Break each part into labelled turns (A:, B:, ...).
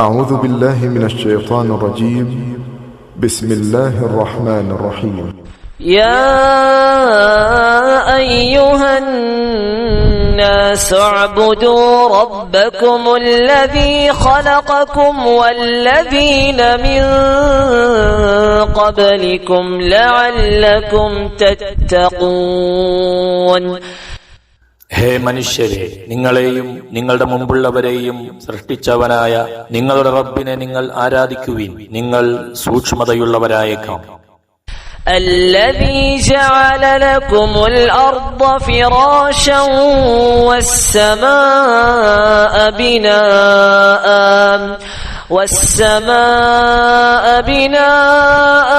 A: أعوذ بالله من الشيطان الرجيم. بسم الله الرحمن الرحيم.
B: يا أيها الناس اعبدوا ربكم الذي خلقكم والذين من قبلكم لعلكم تتقون.
C: ഹേ മനുഷ്യരെ നിങ്ങളെയും നിങ്ങളുടെ മുമ്പുള്ളവരെയും സൃഷ്ടിച്ചവനായ നിങ്ങളുടെ റബ്ബിനെ നിങ്ങൾ ആരാധിക്കുവിൻ നിങ്ങൾ സൂക്ഷ്മതയുള്ളവരായേക്കാം
B: الذي جعل لكم الأرض فراشا والسماء بناء والسماء بناء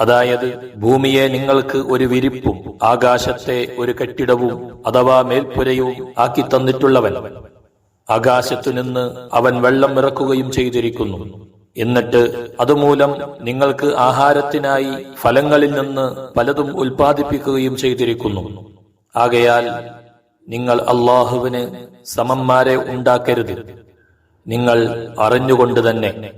C: അതായത് ഭൂമിയെ നിങ്ങൾക്ക് ഒരു വിരിപ്പും ആകാശത്തെ ഒരു കെട്ടിടവും അഥവാ മേൽപ്പുരയും ആക്കി തന്നിട്ടുള്ളവൻ. ആകാശത്തു നിന്ന് അവൻ വെള്ളം ഇറക്കുകയും ചെയ്തിരിക്കുന്നു. എന്നിട്ട് അതുമൂലം നിങ്ങൾക്ക് ആഹാരത്തിനായി ഫലങ്ങളിൽ നിന്ന് പലതും ഉൽപ്പാദിപ്പിക്കുകയും ചെയ്തിരിക്കുന്നു. ആകയാൽ നിങ്ങൾ അള്ളാഹുവിന് സമന്മാരെ ഉണ്ടാക്കരുത്. നിങ്ങൾ അറിഞ്ഞുകൊണ്ട് തന്നെ.